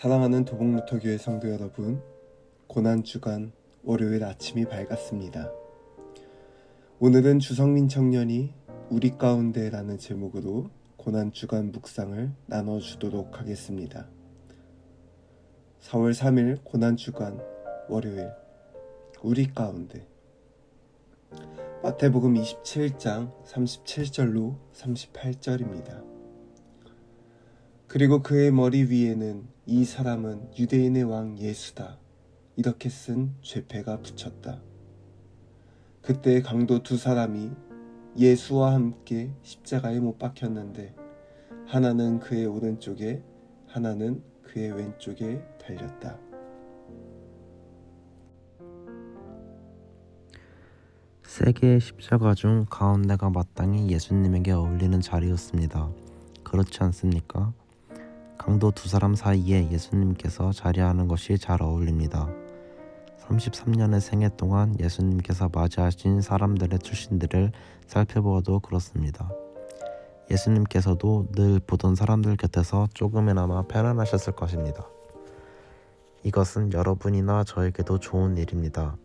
사랑하는 도봉루터교회 성도 여러분, 고난주간 월요일 아침이 밝았습니다. 오늘은 주성민 청년이 우리 가운데라는 제목으로 고난주간 묵상을 나눠주도록 하겠습니다. 4월 3일 고난주간 월요일 우리 가운데 마태복음 27장 37절로 38절입니다. 그리고 그의 머리 위에는 이 사람은 유대인의 왕 예수다. 이렇게 쓴 죄패가 붙였다. 그때 강도 두 사람이 예수와 함께 십자가에 못 박혔는데 하나는 그의 오른쪽에 하나는 그의 왼쪽에 달렸다. 세 개의 십자가 중 가운데가 마땅히 예수님에게 어울리는 자리였습니다. 그렇지 않습니까? 강도 두 사람 사이에 예수님께서 자리하는 것이 잘 어울립니다. 33년의 생애 동안 예수님께서 맞이하신 사람들의 출신들을 살펴보아도 그렇습니다. 예수님께서도 늘 보던 사람들 곁에서 조금이나마 편안하셨을 것입니다. 이것은 여러분이나 저에게도 좋은 일입니다.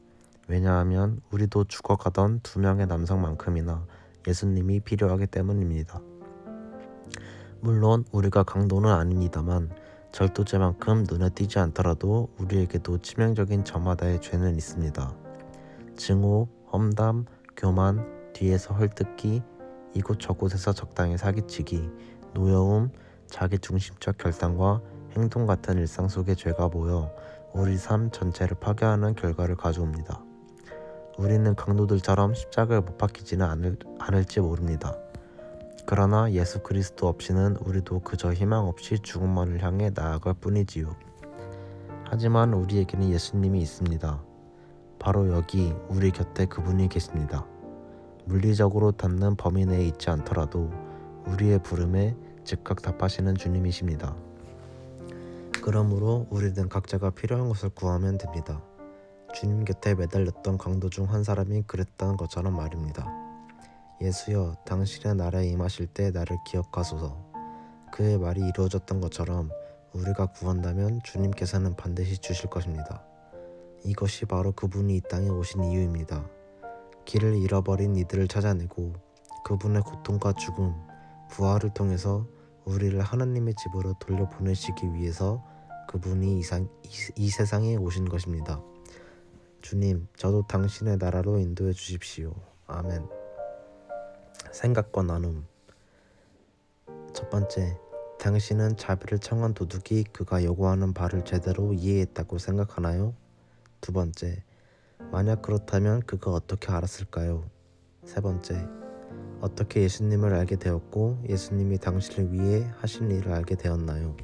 왜냐하면 우리도 죽어가던 두 명의 남성만큼이나 예수님이 필요하기 때문입니다. 물론 우리가 강도는 아닙니다만 절도죄만큼 눈에 띄지 않더라도 우리에게도 치명적인 저마다의 죄는 있습니다. 증오, 험담, 교만, 뒤에서 헐뜯기, 이곳저곳에서 적당히 사기치기, 노여움, 자기중심적 결단과 행동 같은 일상 속의 죄가 모여 우리 삶 전체를 파괴하는 결과를 가져옵니다. 우리는 강도들처럼 십자가를 못 박히지는 않을, 않을지 모릅니다. 그러나 예수 그리스도 없이는 우리도 그저 희망 없이 죽음만을 향해 나아갈 뿐이지요. 하지만 우리에게는 예수님이 있습니다. 바로 여기 우리 곁에 그분이 계십니다. 물리적으로 닿는 범위 내에 있지 않더라도 우리의 부름에 즉각 답하시는 주님이십니다. 그러므로 우리는 각자가 필요한 것을 구하면 됩니다. 주님 곁에 매달렸던 강도 중 한 사람이 그랬다는 것처럼 말입니다. 예수여, 당신의 나라에 임하실 때 나를 기억하소서. 그의 말이 이루어졌던 것처럼 우리가 구한다면 주님께서는 반드시 주실 것입니다. 이것이 바로 그분이 이 땅에 오신 이유입니다. 길을 잃어버린 이들을 찾아내고 그분의 고통과 죽음, 부활을 통해서 우리를 하나님의 집으로 돌려보내시기 위해서 그분이 이, 상, 이, 이 세상에 오신 것입니다. 주님, 저도 당신의 나라로 인도해 주십시오. 아멘. 생각과 나눔. 첫 번째, 당신은 자비를 청한 도둑이 그가 요구하는 바를 제대로 이해했다고 생각하나요? 두 번째, 만약 그렇다면 그가 어떻게 알았을까요? 세 번째, 어떻게 예수님을 알게 되었고 예수님이 당신을 위해 하신 일을 알게 되었나요?